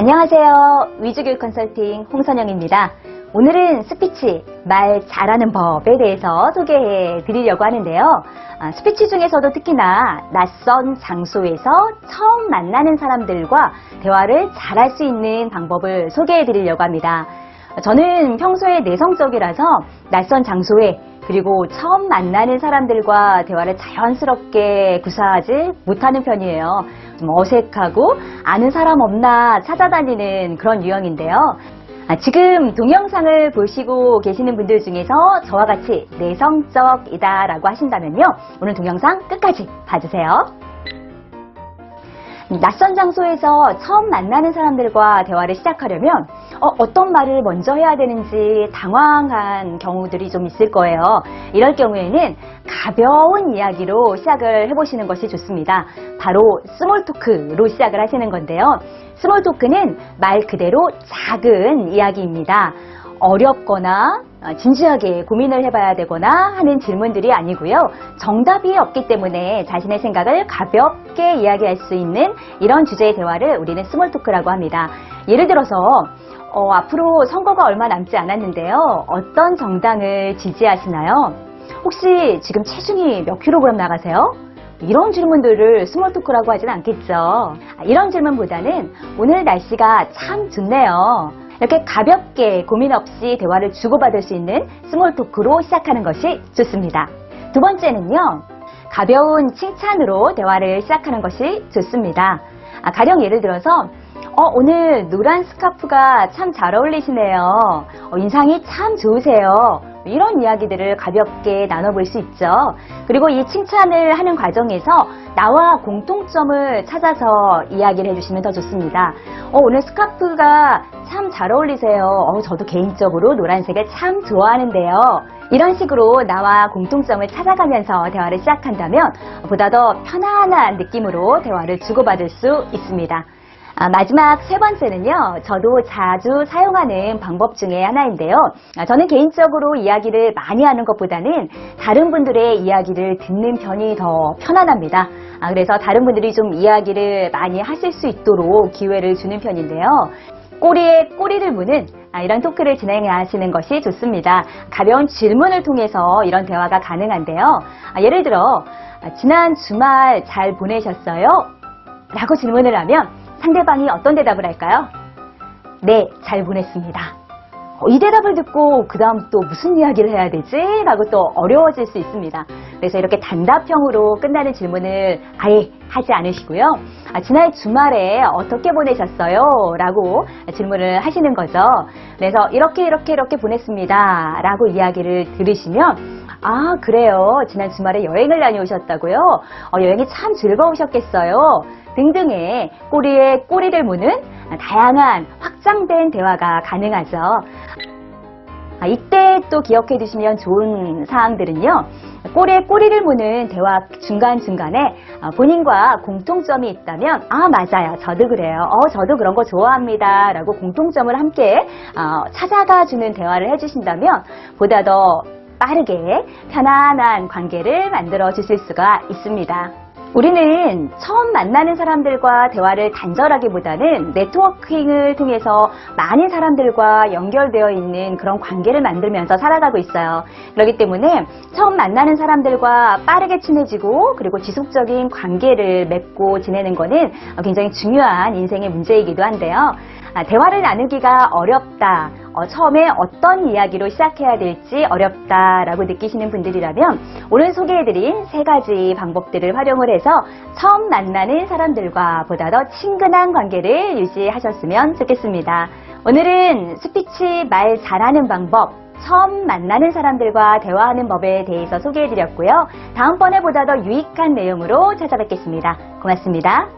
안녕하세요. 위주교육 컨설팅 홍선영입니다. 오늘은 스피치, 말 잘하는 법에 대해서 소개해 드리려고 하는데요. 아, 스피치 중에서도 특히나 낯선 장소에서 처음 만나는 사람들과 대화를 잘할 수 있는 방법을 소개해 드리려고 합니다. 저는 평소에 내성적이라서 낯선 장소에 그리고 처음 만나는 사람들과 대화를 자연스럽게 구사하지 못하는 편이에요. 좀 어색하고 아는 사람 없나 찾아다니는 그런 유형인데요. 아, 지금 동영상을 보시고 계시는 분들 중에서 저와 같이 내성적이다라고 하신다면요. 오늘 동영상 끝까지 봐주세요. 낯선 장소에서 처음 만나는 사람들과 대화를 시작하려면 어, 떤 말을 먼저 해야 되는지 당황한 경우들이 좀 있을 거예요. 이럴 경우에는 가벼운 이야기로 시작을 해보시는 것이 좋습니다. 바로 스몰 토크로 시작을 하시는 건데요. 스몰 토크는 말 그대로 작은 이야기입니다. 어렵거나 어, 진지하게 고민을 해봐야 되거나 하는 질문들이 아니고요. 정답이 없기 때문에 자신의 생각을 가볍게 이야기할 수 있는 이런 주제의 대화를 우리는 스몰 토크라고 합니다. 예를 들어서 어, 앞으로 선거가 얼마 남지 않았는데요. 어떤 정당을 지지하시나요? 혹시 지금 체중이 몇 킬로그램 나가세요? 이런 질문들을 스몰 토크라고 하진 않겠죠. 아, 이런 질문보다는 오늘 날씨가 참 좋네요. 이렇게 가볍게 고민 없이 대화를 주고받을 수 있는 스몰 토크로 시작하는 것이 좋습니다. 두 번째는요. 가벼운 칭찬으로 대화를 시작하는 것이 좋습니다. 아, 가령 예를 들어서 어, 오늘 노란 스카프가 참 잘 어울리시네요. 어, 인상이 참 좋으세요. 이런 이야기들을 가볍게 나눠볼 수 있죠. 그리고 이 칭찬을 하는 과정에서 나와 공통점을 찾아서 이야기를 해주시면 더 좋습니다. 어, 오늘 스카프가 참 잘 어울리세요. 어, 저도 개인적으로 노란색을 참 좋아하는데요. 이런 식으로 나와 공통점을 찾아가면서 대화를 시작한다면 보다 더 편안한 느낌으로 대화를 주고받을 수 있습니다. 아, 마지막 세 번째는요, 저도 자주 사용하는 방법 중에 하나인데요. 아, 저는 개인적으로 이야기를 많이 하는 것보다는 다른 분들의 이야기를 듣는 편이 더 편안합니다. 아, 그래서 다른 분들이 좀 이야기를 많이 하실 수 있도록 기회를 주는 편인데요. 꼬리에 꼬리를 무는 아, 이런 토크를 진행하시는 것이 좋습니다. 가벼운 질문을 통해서 이런 대화가 가능한데요. 아, 예를 들어, 아, 지난 주말 잘 보내셨어요? 라고 질문을 하면 상대방이 어떤 대답을 할까요? 네, 잘 보냈습니다. 어, 이 대답을 듣고 그 다음 또 무슨 이야기를 해야 되지? 라고 또 어려워질 수 있습니다. 그래서 이렇게 단답형으로 끝나는 질문을 아예 하지 않으시고요. 아, 지난 주말에 어떻게 보내셨어요? 라고 질문을 하시는 거죠. 그래서 이렇게 이렇게 이렇게 보냈습니다. 라고 이야기를 들으시면 아, 그래요. 지난 주말에 여행을 다녀오셨다고요? 어, 여행이 참 즐거우셨겠어요. 등등의 꼬리에 꼬리를 무는 다양한 확장된 대화가 가능하죠. 아, 이때 또 기억해 두시면 좋은 사항들은요. 꼬리에 꼬리를 무는 대화 중간중간에 어, 본인과 공통점이 있다면 아 맞아요 저도 그래요 어 저도 그런 거 좋아합니다 라고 공통점을 함께 어, 찾아가 주는 대화를 해주신다면 보다 더 빠르게 편안한 관계를 만들어 주실 수가 있습니다. 우리는 처음 만나는 사람들과 대화를 단절하기보다는 네트워킹을 통해서 많은 사람들과 연결되어 있는 그런 관계를 만들면서 살아가고 있어요. 그렇기 때문에 처음 만나는 사람들과 빠르게 친해지고 그리고 지속적인 관계를 맺고 지내는 것은 굉장히 중요한 인생의 문제이기도 한데요. 아, 대화를 나누기가 어렵다. 어, 처음에 어떤 이야기로 시작해야 될지 어렵다라고 느끼시는 분들이라면 오늘 소개해드린 세 가지 방법들을 활용을 해서 처음 만나는 사람들과 보다 더 친근한 관계를 유지하셨으면 좋겠습니다. 오늘은 스피치 말 잘하는 방법 처음 만나는 사람들과 대화하는 법에 대해서 소개해드렸고요. 다음번에 보다 더 유익한 내용으로 찾아뵙겠습니다. 고맙습니다.